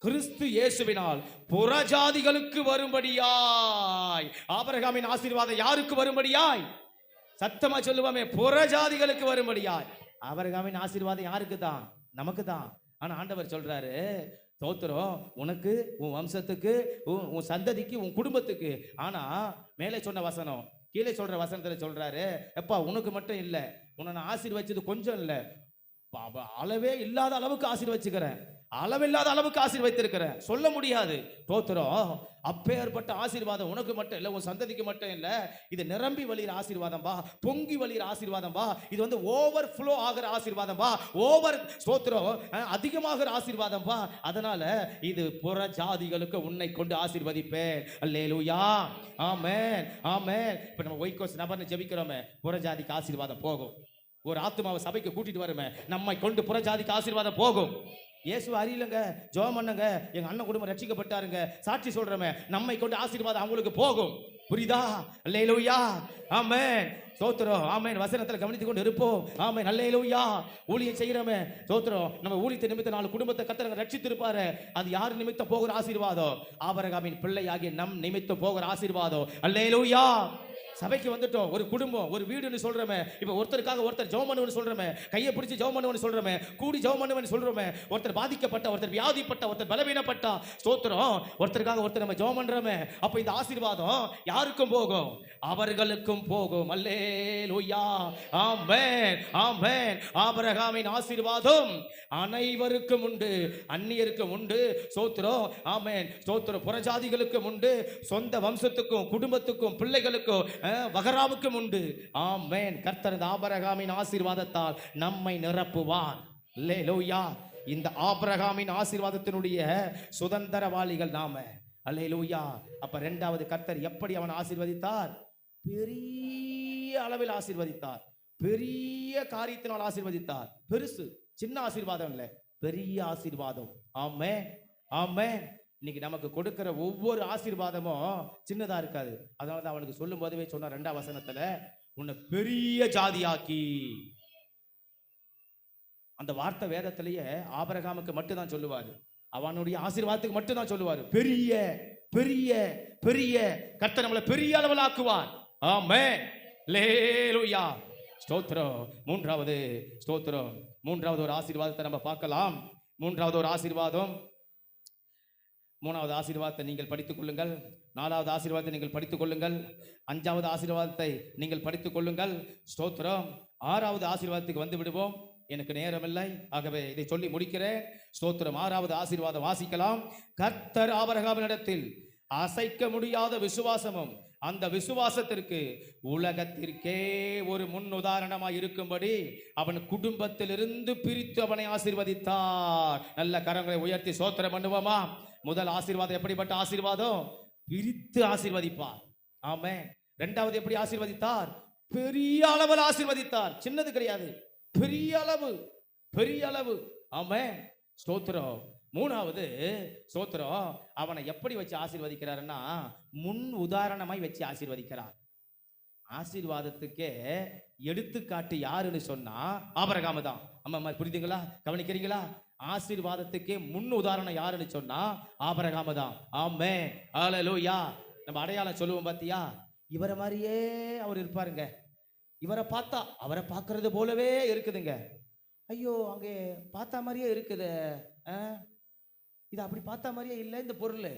கிறிஸ்து இயேசுவினால் புறஜாதிகளுக்கு வரும்படியாய். ஆபரகாமின் ஆசீர்வாதம் யாருக்கு வரும்படியாய்? சத்தமா சொல்லுவோமே புறஜாதிகளுக்கு வரும்படியாய். ஆபரகாமின் ஆசீர்வாதம் யாருக்கு தான் நமக்கு தான் ஆனா ஆண்டவர் சொல்றாரு தோத்திரம் உனக்கு உன் வம்சத்துக்கு உன் உன் சந்ததிக்கு உன் குடும்பத்துக்கு. ஆனா மேலே சொன்ன வசனம் கீழே சொல்ற வசனத்துல சொல்றாரு எப்பா உனக்கு மட்டும் இல்லை உன்னை நான் ஆசீர்வச்சது கொஞ்சம் இல்லை. அளவே இல்லாத அளவுக்கு ஆசீர்வச்சுக்கிறேன். அளவில்லாத அளவுக்கு ஆசீர்வைத்திருக்கிறேன். சொல்ல முடியாது. தோத்திரம் அப்பேற்பட்ட ஆசீர்வாதம் உனக்கு மட்டும் இல்லை உன் சந்ததிக்கு மட்டும் இல்லை. இது நிரம்பி வழியிற ஆசீர்வாதம் வா. பொங்கி வழியிற ஆசீர்வாதம் வா. இது வந்து ஓவர் ஃப்ளோ ஆகிற ஆசீர்வாதம் வா. ஓவர் சோத்திரம் அதிகமாகிற ஆசீர்வாதம் வா. அதனால இது புற ஜாதிகளுக்கு உன்னை கொண்டு ஆசீர்வதிப்பேன். அல்லேலூயா. ஆமேன். ஆமேன். இப்போ நம்ம ஒய்கோஸ் நபர்னு ஜெபிக்கிறோமே. புற ஜாதிக்கு ஆசீர்வாதம் போகும். ஒரு ஆத்மாவை சபைக்கு கூட்டிட்டு வருமே நம்மை கொண்டு புறஜாதிக்கு ஆசீர்வாதம் போகும். இயேசு அறியலங்க ஜோம் பண்ணுங்க எங்க அண்ணன் குடும்பம் ரட்சிக்கப்பட்டாருங்க. சாட்சி சொல்றமே நம்மை கொண்டு ஆசீர்வாதம் அவங்களுக்கு போகும். புரியுதா? அல்லேலூயா. ஆமேன். சோத்திரம் ஆமென். வசனத்தில் கவனித்து கொண்டு இருப்போம். ஆமென். அல்லேலூயா. ஊழியம் செய்கிறோமே சோத்திரம் நம்ம ஊழியத்தை நிமித்த நாலு குடும்பத்தை கத்தரங்க ரட்சித்திருப்பாரு. அது யார் நிமித்தம் போகிற ஆசீர்வாதம்? ஆபரகாமின் பிள்ளையாகிய நம் நிமித்தம் போகிற ஆசீர்வாதம். அல்லேலூயா. சபைக்கு வந்துட்டோம் ஒரு குடும்பம் ஒரு வீடுன்னு சொல்கிறோமே இப்போ ஒருத்தருக்காக ஒருத்தர் ஜெபம் பண்ணுவேன்னு சொல்றோமே. கையை பிடிச்சி ஜெபம் பண்ணுவேன்னு சொல்றோமே. கூடி ஜெபம் பண்ணுவேன்னு சொல்றோமே. ஒருத்தர் பாதிக்கப்பட்ட ஒருத்தர் வியாதிப்பட்ட ஒருத்தர் பலவீனப்பட்டா ஸ்தோத்திரம். ஒருத்தருக்காக ஒருத்தர் நம்ம ஜெபம் பண்ணுறோமே அப்போ இந்த ஆசீர்வாதம் யாருக்கும் போகும்? அவர்களுக்கும் போகும். அல்லே லோய்யா ஆமேன். ஆமேன். ஆபரகாமின் ஆசீர்வாதம் அனைவருக்கும் உண்டு. அந்நியருக்கும் உண்டு. சோத்திரம் ஆமேன். சோத்திரம் புறஜாதிகளுக்கும் உண்டு. சொந்த வம்சத்துக்கும் குடும்பத்துக்கும் பிள்ளைகளுக்கும் வகராவுக்கும் உண்டு. ஆமேன். கர்த்தர் ஆபரகாமின் ஆசீர்வாதத்தால் நம்மை நிரப்புவார். லோயா இந்த ஆபரகாமின் ஆசீர்வாதத்தினுடைய சுதந்திரவாளிகள் நாம. அல்லேலூயா. அப்ப ரெண்டாவது கர்த்தர் எப்படி அவன் ஆசீர்வதித்தார்? பெரிய அளவில் ஆசீர்வதித்தார். பெரிய காரியத்தினால் ஆசீர்வதித்தார். பெருசு சின்ன ஆசீர்வாதம் இல்லை. பெரிய ஆசீர்வாதம். ஆமே ஆமே இன்னைக்கு நமக்கு கொடுக்கிற ஒவ்வொரு ஆசீர்வாதமும் சின்னதா இருக்காது. அதனால தான் அவனுக்கு சொல்லும் போதவே சொன்ன ரெண்டாம் வசனத்துல உன்னை பெரிய ஜாதியாக்கி. அந்த வார்த்தை வேதத்திலேயே ஆபரகாமுக்கு மட்டும்தான் சொல்லுவாரு. அவனுடைய ஆசீர்வாதத்துக்கு மட்டும்தான் சொல்லுவாரு. பெரிய பெரிய பெரிய கர்த்த நம்மளை பெரிய அளவில் ஆக்குவார் ஆமே லேலுயா ஸ்தோத்திரம். மூன்றாவது ஸ்தோத்திரம். மூன்றாவது ஒரு ஆசீர்வாதத்தை நம்ம பார்க்கலாம். மூன்றாவது ஒரு ஆசீர்வாதம். மூணாவது ஆசீர்வாதத்தை நீங்கள் படித்துக் கொள்ளுங்கள். நாலாவது ஆசீர்வாதத்தை நீங்கள் படித்துக் கொள்ளுங்கள். அஞ்சாவது ஆசீர்வாதத்தை நீங்கள் படித்துக் கொள்ளுங்கள். ஸ்தோத்திரம். ஆறாவது ஆசீர்வாதத்துக்கு வந்து விடுவோம். எனக்கு நேரமில்லை. ஆகவே இதை சொல்லி முடிக்கிறேன். ஸ்தோத்திரம். ஆறாவது ஆசீர்வாதம் வாசிக்கலாம். கர்த்தர் ஆபரகாமினிடத்தில் அசைக்க முடியாத விசுவாசமும் அந்த விசுவாசத்திற்கு உலகத்திற்கே ஒரு முன் உதாரணமாக இருக்கும்படி அவன் குடும்பத்திலிருந்து பிரித்து அவனை ஆசீர்வதித்தார். நல்ல கரங்களை உயர்த்தி சோத்திரம் பண்ணுவோமா? முதல் ஆசீர்வாதம் எப்படிப்பட்ட ஆசீர்வாதம்? பிரித்து ஆசீர்வதிப்பார். ஆமே ரெண்டாவது எப்படி ஆசீர்வதித்தார்? பெரிய அளவில் ஆசீர்வதித்தார். சின்னது கிடையாது. பெரிய அளவு. பெரிய அளவு. ஆமே ஸ்தோத்திரம். மூணாவது சோத்திரம் அவனை எப்படி வச்சு ஆசீர்வதிக்கிறாருன்னா முன் உதாரணமாய் வச்சு ஆசீர்வதிக்கிறார். ஆசீர்வாதத்துக்கே எடுத்துக்காட்டு யாருன்னு சொன்னா ஆபரகாம தான். அம்மா புரியுதுங்களா? கவனிக்கிறீங்களா? ஆசீர்வாதத்துக்கே முன் உதாரணம் யாருன்னு சொன்னா ஆபரகாம தான். ஆமே ஆலலோயா நம்ம அடையாளம் சொல்லுவோம் பாத்தியா? இவரை மாதிரியே அவர் இருப்பாருங்க. இவரை பார்த்தா அவரை பார்க்கறது போலவே இருக்குதுங்க. ஐயோ அங்கே பார்த்தா மாதிரியே இருக்குது. ஆ? இது அப்படி பார்த்தா மாதிரியே இல்லை இந்த பொருள்.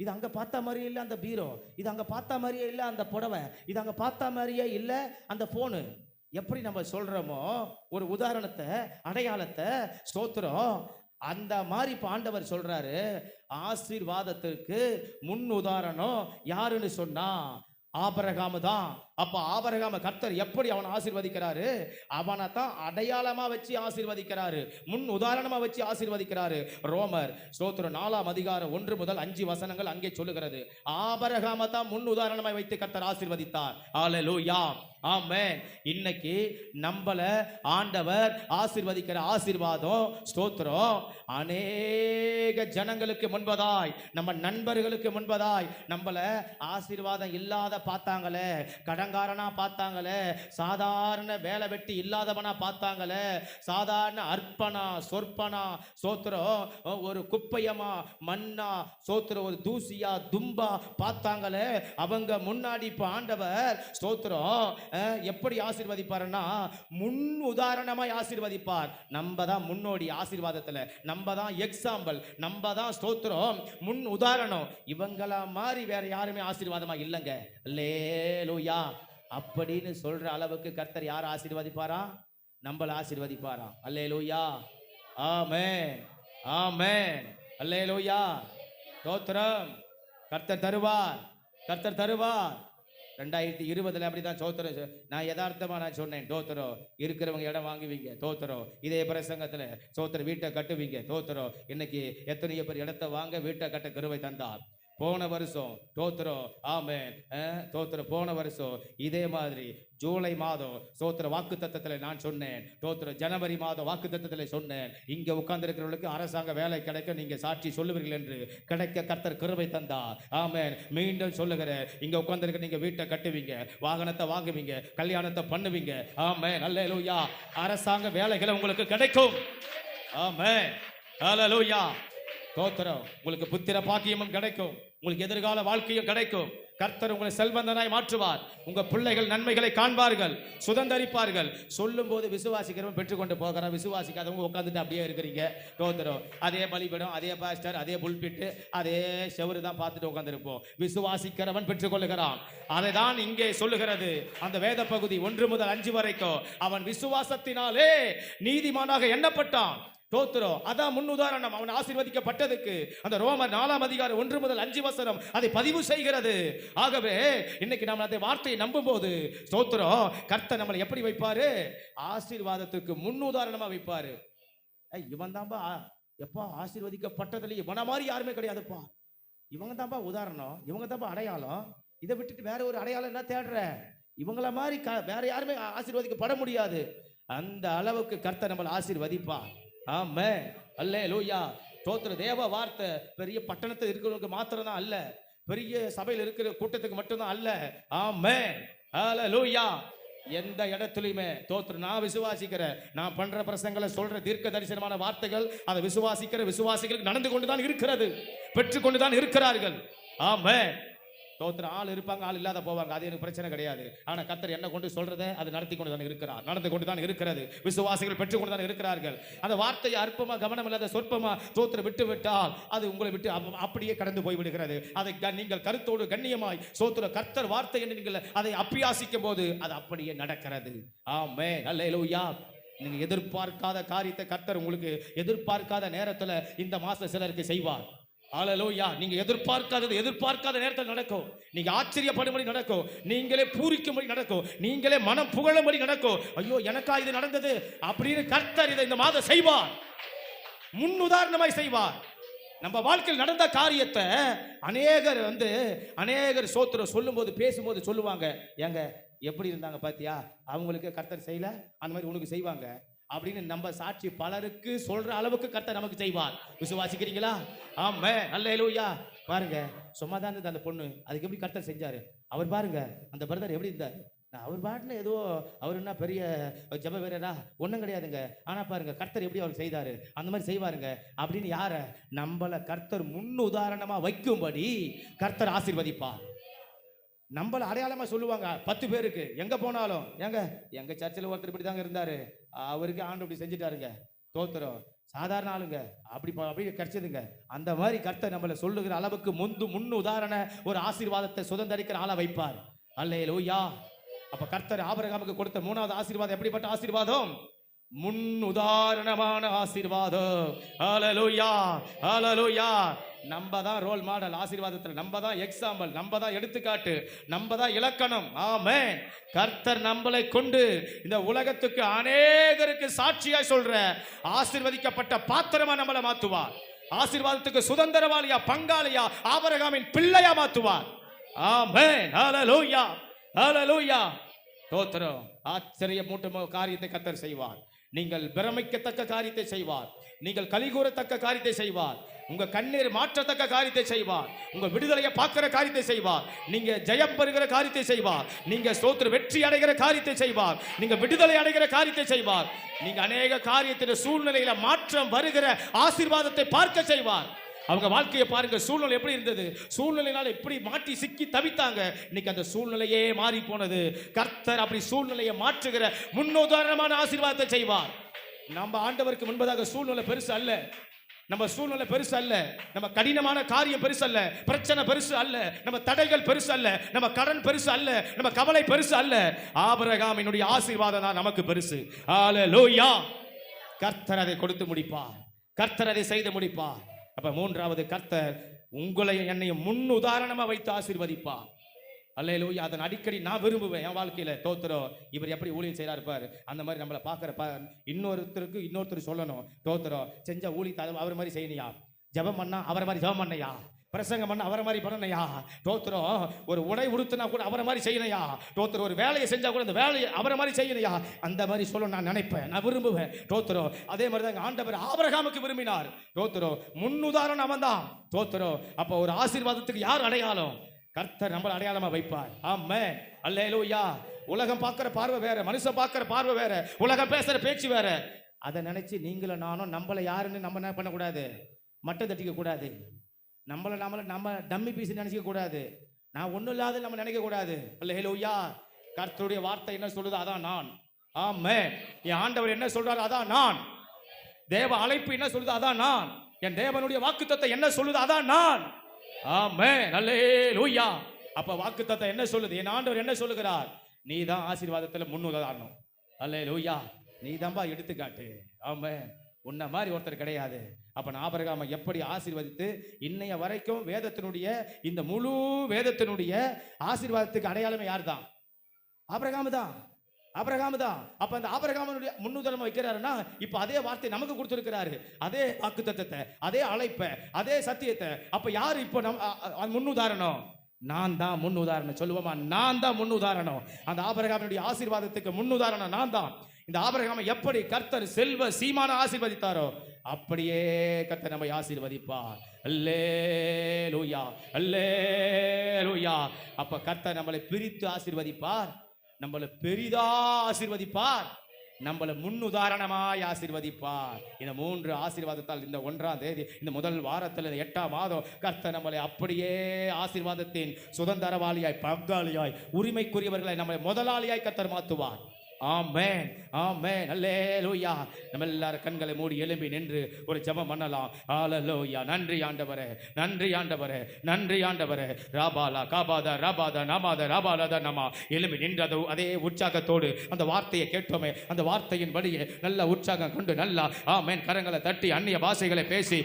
இது அங்க பார்த்த மாதிரியே இல்லை அந்த பீரோ. இது அங்க பார்த்தா மாதிரியே இல்லை அந்த புடவை. இது அங்க பார்த்தா மாதிரியே இல்லை அந்த போனு எப்படி நம்ம சொல்றோமோ ஒரு உதாரணத்தை அடையாளத்தை ஸ்தோத்திரம். அந்த மாதிரி பாண்டவர் ஆண்டவர் சொல்றாரு ஆசீர்வாதத்திற்கு முன் உதாரணம் யாருன்னு சொன்னா ஆபரகாமு தான் அப்போ ஆபரகாம கர்த்தர் எப்படி அவனை ஆசீர்வதிக்கிறாரு? அவனை தான் அடையாளமா வச்சு ஆசிர்வதிக்கிறாரு. முன் உதாரணமா வச்சு ஆசிர்வதிக்கிறாரு. ரோமர் ஸ்தோத்திரம் நாலாம் அதிகாரம் ஒன்று முதல் அஞ்சு வசனங்கள் அங்கே சொல்லுகிறது. ஆபரகாம தான் முன் உதாரணமாய் வைத்து கர்த்தர் ஆசீர்வதித்தார். ஆலலூயா ஆமேன் இன்னைக்கு நம்மள ஆண்டவர் ஆசிர்வதிக்கிற ஆசிர்வாதம் ஸ்தோத்திரம் அநேக ஜனங்களுக்கு முன்பதாய் நம்ம நண்பர்களுக்கு முன்பதாய் நம்மள ஆசீர்வாதம் இல்லாத பார்த்தாங்களே கடன் கடங்காரனா பார்த்தாங்களே சாதாரண வேலை வெட்டி இல்லாதவனா பார்த்தாங்களே சாதாரண அர்ப்பணா சொற்பனா சோத்திரம் ஒரு குப்பையமா மண்ணா சோத்திரம் ஒரு தூசியா தும்பா பார்த்தாங்களே அவங்க முன்னாடி இப்ப ஆண்டவர் ஸ்தோத்திரம் எப்படி ஆசீர்வதிப்பாருன்னா முன் உதாரணமாய் ஆசீர்வதிப்பார். நம்ம தான் முன்னோடி ஆசீர்வாதத்துல நம்ம தான் எக்ஸாம்பிள் நம்ம தான் ஸ்தோத்திரம் முன் உதாரணம். இவங்கள மாதிரி வேற யாருமே ஆசீர்வாதமா இல்லைங்க. லேலுயா அப்படின்னு சொல்ற அளவுக்கு கர்த்தர் யார் ஆசீர்வதிப்பாரா? நம்மள ஆசீர்வதிப்பாரா? அல்லே லோயா ஆமே ஆமே அல்லே லோயா ஸ்தோத்திரம். கர்த்தர் தருவார். கர்த்தர் தருவார். ரெண்டாயிரத்தி இருபதுல அப்படிதான் சோத்திரம் நான் யதார்த்தமா நான் சொன்னேன். தோத்திரம் இருக்கிறவங்க இடம் வாங்குவீங்க. தோத்திரம் இதே பிரசங்கத்துல சோத்திர வீட்டை கட்டுவீங்க. தோத்திரம் இன்னைக்கு எத்தனையோ பேர் இடத்த வாங்க வீட்டை கட்ட கருவை தந்தார். போன வருஷம் தோத்திரம் ஆமென். தோத்திரம் போன வருஷம் இதே மாதிரி ஜூலை மாதம் சோத்திர வாக்கு தத்தத்தில் நான் சொன்னேன். தோத்திர ஜனவரி மாதம் வாக்கு தத்தத்தில் சொன்னேன். இங்கே உட்கார்ந்துருக்கிறவர்களுக்கு அரசாங்க வேலை கிடைக்க நீங்கள் சாட்சி சொல்லுவீர்கள் என்று கிடைக்க கர்த்தர் கருவை தந்தா ஆமேன். மீண்டும் சொல்லுகிறேன். இங்கே உட்காந்துருக்க நீங்கள் வீட்டை கட்டுவீங்க வாகனத்தை வாங்குவீங்க கல்யாணத்தை பண்ணுவீங்க. ஆமே நல்ல லூயா அரசாங்க வேலைகளை உங்களுக்கு கிடைக்கும். ஆமென். ஹalleluya தோத்திரம் உங்களுக்கு புத்திர பாக்கியமும் கிடைக்கும். உங்களுக்கு எதிர்கால வாழ்க்கையும் கிடைக்கும். கர்த்தர் உங்களை செல்வந்தனாய் மாற்றுவார். உங்க பிள்ளைகள் நன்மைகளை காண்பார்கள் சுதந்தரிப்பார்கள். சொல்லும் போது விசுவாசிக்கிறவன் பெற்றுக்கொண்டு போகிறான். விசுவாசிக்காதவங்க உட்காந்துட்டு அப்படியே இருக்கிறீங்க. தோத்திரம் அதே பலிபீடம் அதே பாஸ்டர் அதே புல்பிட்டு அதே செவரு தான் பார்த்துட்டு உட்காந்துருப்போம் விசுவாசிக்கிறவன் பெற்றுக்கொள்ளுகிறான். அதை தான் இங்கே சொல்லுகிறது. அந்த வேத பகுதி ஒன்று முதல் அஞ்சு வரைக்கும் அவன் விசுவாசத்தினாலே நீதிமானாக எண்ணப்பட்டான். தோத்திரம். அதான் முன் உதாரணம். அவன் ஆசீர்வதிக்கப்பட்டதுக்கு அந்த ரோமர் நாலாம் அதிகாரம் ஒன்று முதல் அஞ்சு வசனம் அதை பதிவு செய்கிறது. ஆகவே இன்னைக்கு நம்ம அந்த வார்த்தையை நம்பும்போது ஸ்தோத்திரம் கர்த்தர் நம்மளை எப்படி வைப்பாரு? ஆசீர்வாதத்துக்கு முன் உதாரணமா வைப்பாரு. ஏய், இவன் தான்பா எப்பா ஆசீர்வதிக்கப்பட்டதுல இவன மாதிரி யாருமே கிடையாதுப்பா. இவங்க தான்ப்பா உதாரணம் இவங்க தான்ப்பா அடையாளம். இதை விட்டுட்டு வேற ஒரு அடையாளம் என்ன தேடுற? இவங்கள மாதிரி க- வேற யாருமே ஆசீர்வதிக்கப்பட முடியாது. அந்த அளவுக்கு கர்த்தர் நம்மளை ஆசீர்வதிப்பா ஆமே அல்லே லூயா தோத்திர தேவ வார்த்தை. பெரிய பட்டணத்தில் இருக்கிறவங்களுக்கு மாத்திரம் தான் அல்ல. பெரிய சபையில் இருக்கிற கூட்டத்துக்கு மட்டும்தான் அல்ல. ஆமே லூயா எந்த இடத்துலையுமே தோத்திர நான் விசுவாசிக்கிறேன். நான் பண்ற பிரசங்களை சொல்ற தீர்க்க தரிசனமான வார்த்தைகள் அதை விசுவாசிக்கிற விசுவாசிகளுக்கு நடந்து கொண்டு தான் இருக்கிறது. பெற்றுக்கொண்டுதான் இருக்கிறார்கள். ஆமே தோத்துற ஆள் இருப்பாங்க ஆள் இல்லாத போவாங்க அது எனக்கு பிரச்சனை கிடையாது. ஆனால் கத்தர் என்ன கொண்டு சொல்றதை அது நடத்தி கொண்டு தான் இருக்கிறார். நடந்து கொண்டு தான் இருக்கிறது. விசுவாசிகள் பெற்றுக்கொண்டு தான் இருக்கிறார்கள். அந்த வார்த்தையை அற்பமா கவனம் இல்லாத சொற்பமா தோத்திர விட்டு விட்டால் அது உங்களை விட்டு அப்படியே கடந்து போய் விடுகிறது. அதை க- நீங்கள் கருத்தோடு கண்ணியமாய் சோத்திர கர்த்தர் வார்த்தை என்று நீங்கள் அதை அப்பியாசிக்கும் போது அது அப்படியே நடக்கிறது. ஆமே அல்லேலூயா. நீங்கள் எதிர்பார்க்காத காரியத்தை கர்த்தர் உங்களுக்கு எதிர்பார்க்காத நேரத்தில் இந்த மாதம் சிலருக்கு செய்வார். ஆலலோயா நீங்க எதிர்பார்க்காதது எதிர்பார்க்காத நேரத்தில் நடக்கும். நீங்க ஆச்சரியப்படும்படி நடக்கும். நீங்களே பூரிக்கும்படி நடக்கும். நீங்களே மனம் புகழும்படி நடக்கும். ஐயோ எனக்கா இது நடந்தது? அப்படின்னு கர்த்தர் இதை இந்த மாதம் செய்வார். முன் உதாரணமாய் செய்வார். நம்ம வாழ்க்கையில் நடந்த காரியத்தை அநேகர் வந்து அநேகர் சோத்திர சொல்லும்போது பேசும்போது சொல்லுவாங்க. ஏங்க எப்படி இருந்தாங்க பாத்தியா? அவங்களுக்கு கர்த்தர் செய்யல? அந்த மாதிரி உனக்கு செய்வாங்க. அப்படின்னு நம்ம சாட்சி பலருக்கு சொல்ற அளவுக்கு கர்த்தர் நமக்கு செய்வார். விசுவாசிக்கிறீங்களா? ஆமே அல்லேலூயா. பாருங்க சும்மா தான் இருந்தது அந்த பொண்ணு. அதுக்கு எப்படி கர்த்தர் செஞ்சாரு? அவர் பாருங்க அந்த பிரதர் எப்படி இருந்தார்? அவர் பாட்டுல ஏதோ அவர் என்ன பெரிய ஜப வீரரா? ஒன்றும் கிடையாதுங்க. ஆனா பாருங்க கர்த்தர் எப்படி அவர் செய்தாரு? அந்த மாதிரி செய்வாருங்க. அப்படின்னு யார? நம்மளை கர்த்தர் முன் உதாரணமா வைக்கும்படி கர்த்தர் ஆசிர்வதிப்பார். நம்மளை அடையாளமாக சொல்லுவாங்க. பத்து பேருக்கு. எங்கே போனாலும். ஏங்க? எங்கள் சர்ச்சில் ஒருத்தர் இப்படி தாங்க இருந்தார். அவருக்கு ஆண்டு இப்படி செஞ்சுட்டாருங்க. தோத்துறோம். சாதாரண ஆளுங்க. அப்படி அப்படி கிடைச்சதுங்க. அந்த மாதிரி கர்த்தர் நம்மளை சொல்லுகிற அளவுக்கு முந்து முன் உதாரண ஒரு ஆசீர்வாதத்தை சுதந்திரிக்கிற ஆளை வைப்பார். அல்லே யா அப்போ கர்த்தர் ஆபரகாமுக்கு கொடுத்த மூணாவது ஆசீர்வாதம் எப்படிப்பட்ட ஆசீர்வாதம்? முன் உதாரணமான ஆசீர்வாதம். அலலுயா அலலுயா நம்ம தான் ரோல் மாடல் ஆசீர்வாதத்தில் நம்ம தான் எக்ஸாம்பிள் நம்ம தான் எடுத்துக்காட்டு நம்ம தான் இலக்கணம். ஆமே கர்த்தர் நம்மளை கொண்டு இந்த உலகத்துக்கு அநேகருக்கு சாட்சியாய் சொல்ற ஆசீர்வதிக்கப்பட்ட பாத்திரமா நம்மளை மாத்துவார். ஆசீர்வாதத்துக்கு சுதந்திரவாளியா பங்காளியா ஆபரகாமின் பிள்ளையா மாத்துவார். ஆமே அலலுயா அலலுயா தோத்திரம். ஆச்சரிய மூட்டும் காரியத்தை கத்தர் செய்வார். நீங்கள் பிரமிக்கத்தக்க காரியத்தை செய்வார். நீங்கள் கலிகூறத்தக்க காரியத்தை செய்வார். உங்க கண்ணீர் மாற்றத்தக்க காரியத்தை செய்வார். உங்க விடுதலையை பார்க்கிற காரியத்தை செய்வார். நீங்க ஜெயம் பெறுகிற காரியத்தை செய்வார். நீங்க ஸ்தோத்திர வெற்றி அடைகிற காரியத்தை செய்வார். நீங்க விடுதலை அடைகிற காரியத்தை செய்வார். நீங்க அநேக காரியத்தின் சூழ்நிலையில மாற்றம் வருகிற ஆசீர்வாதத்தை பார்க்க செய்வார். அவங்க வாழ்க்கையை பாருங்க சூழ்நிலை எப்படி இருந்தது? சூழ்நிலையினால எப்படி மாட்டி சிக்கி தவித்தாங்க? இன்னைக்கு அந்த சூழ்நிலையே மாறி போனது. கர்த்தர் அப்படி சூழ்நிலையை மாற்றுகிற முன்னுதாரணமான ஆசீர்வாதத்தை செய்வார். நம்ம ஆண்டவருக்கு முன்பதாக சூழ்நிலை பெருசு அல்ல. நம்ம சூழ்நிலை பெருசு அல்ல. நம்ம கடினமான காரியம் பெருசு அல்ல. பிரச்சனை பெருசு அல்ல. நம்ம தடைகள் பெருசு அல்ல. நம்ம கடன் பெருசு அல்ல. நம்ம கவலை பெருசு அல்ல. ஆபரகாம் என்னுடைய ஆசீர்வாதம் தான் நமக்கு பெருசு. ஹalleluya கர்த்தர் அதை கொடுத்து முடிப்பார். கர்த்தர் அதை செய்து முடிப்பார். அப்ப மூன்றாவது கர்த்தர் உங்களை என்னையும் முன் உதாரணமா வைத்து ஆசீர்வதிப்பார். அல்லேலூயா அதன் அடிக்கடி நான் விரும்புவேன். என் வாழ்க்கையில தோத்துறோம் இவர் எப்படி ஊழியம் செய்யறா பாரு. அந்த மாதிரி நம்மளை பார்க்குற இன்னொருத்தருக்கு இன்னொருத்தர் சொல்லணும். தோத்துறோம் செஞ்ச ஊழி அவர் மாதிரி செய்யணியா? ஜெபம் பண்ணா அவரை மாதிரி ஜெபம் பண்ணையா? பிரசங்கம் பண்ண அவரை மாதிரி பண்ணணையா தோத்துறோம் ஒரு உடை உடுத்தினா கூட அவரை மாதிரி செய்யணையா தோத்துறோம் ஒரு வேலையை செஞ்சால் கூட அந்த வேலையை அவரை மாதிரி செய்யணையா அந்த மாதிரி சொல்ல நான் நினைப்பேன். நான் விரும்புவேன். தோத்துறோம் அதே மாதிரி தான் ஆண்டவர் ஆபரகாமுக்கு விரும்பினார். தோத்துறோம் முன்னுதாரணம் அவன் தான் தோத்துறோம் அப்போ ஒரு ஆசீர்வாதத்துக்கு யார் அடையாளம்? கர்த்தர் நம்மளை அடையாளமாக வைப்பார். ஆமே அல்லேலூயா. உலகம் பார்க்குற பார்வை வேற மனுஷன் பார்க்குற பார்வை வேற உலகம் பேசுகிற பேச்சு வேற. அதை நினச்சி நீங்களும் நானும் நம்மளை யாருன்னு நம்ம என்ன பண்ணக்கூடாது? மட்டை தட்டிக்க கூடாது நம்மளை நம்மளை நம்ம டம்மி பீஸ் நினைக்கக்கூடாது கூடாது. நான் ஒன்றும் இல்லாத நம்ம நினைக்க கூடாது. அல்லேலூயா கர்த்தருடைய வார்த்தை என்ன சொல்லுது? அதான் நான். ஆமே என் ஆண்டவர் என்ன சொல்றாரு? அதான் நான். தேவ அழைப்பு என்ன சொல்லுது? அதான் நான். என் தேவனுடைய வாக்குத்தத்தை என்ன சொல்லுது? அதான் நான். ஆமே நல்லே லூயா அப்ப வாக்குத்தத்தை என்ன சொல்லுது? என் ஆண்டவர் என்ன சொல்லுகிறார்? நீ தான் ஆசீர்வாதத்துல முன்னுதாரணம். அல்லே லூயா நீ தான்பா எடுத்துக்காட்டு. ஆமே உன்ன மாதிரி ஒருத்தர் கிடையாது. அப்போ நான் ஆபரகாம எப்படி ஆசீர்வதித்து இன்னைய வரைக்கும் வேதத்தினுடைய இந்த முழு வேதத்தினுடைய ஆசீர்வாதத்துக்கு அடையாளமே யார் தான் ஆபரகாம தான். ஆபரகாம தான். அப்ப அந்த ஆபரகாமனுடைய முன்னுதாரணம் வைக்கிறாருன்னா இப்ப அதே வார்த்தை நமக்கு கொடுத்திருக்கிறாரு. அதே வாக்குத்தத்தத்தை அதே அழைப்பை அதே சத்தியத்தை. அப்ப யார் இப்போ நம் முன்னுதாரணம்? நான் தான் முன்னுதாரணம். சொல்லுவோமா? நான் தான் முன்னுதாரணம். அந்த ஆபரகாமனுடைய ஆசீர்வாதத்துக்கு முன்னுதாரணம் நான் தான். இந்த ஆபரகாமை எப்படி கர்த்தர் செல்வ சீமான ஆசீர்வதித்தாரோ அப்படியே கர்த்தர் நம்மை ஆசீர்வதிப்பார். அல்லேலூயா அல்லேலூயா. அப்ப கர்த்தர் நம்மளை பிரித்து ஆசீர்வதிப்பார். நம்மளை பெரிதா ஆசீர்வதிப்பார். நம்மளை முன்னுதாரணமாய் ஆசீர்வதிப்பார். இந்த மூன்று ஆசீர்வாதத்தால் இந்த ஒன்றாம் தேதி இந்த முதல் வாரத்தில் இந்த எட்டாம் மாதம் கர்த்தர் நம்மளை அப்படியே ஆசீர்வாதத்தின் சுதந்திரவாளியாய் பங்காளியாய் உரிமைக்குரியவர்களை நம்மளை முதலாளியாய் கர்த்தர் மாற்றுவார். ஆமேன் ஆமேன். அல்லேலூயா. நம்ம எல்லாரும் கண்களை மூடி எழும்பி நின்று ஒரு ஜெபம் பண்ணலாம். ஹalleluya. நன்றி ஆண்டவரே நன்றி ஆண்டவரே நன்றி ஆண்டவரே. ராபாலா காபாதா ராபாதா நாமாதா ராபாலாதா நமா. எழும்பி நின்று அதே உற்சாகத்தோடு அந்த வார்த்தையை கேட்டோமே அந்த வார்த்தையின் படியே நல்ல உற்சாகம் கொண்டு நல்லா ஆமேன். கரங்களை தட்டி அந்நிய பாஷைகளை பேசி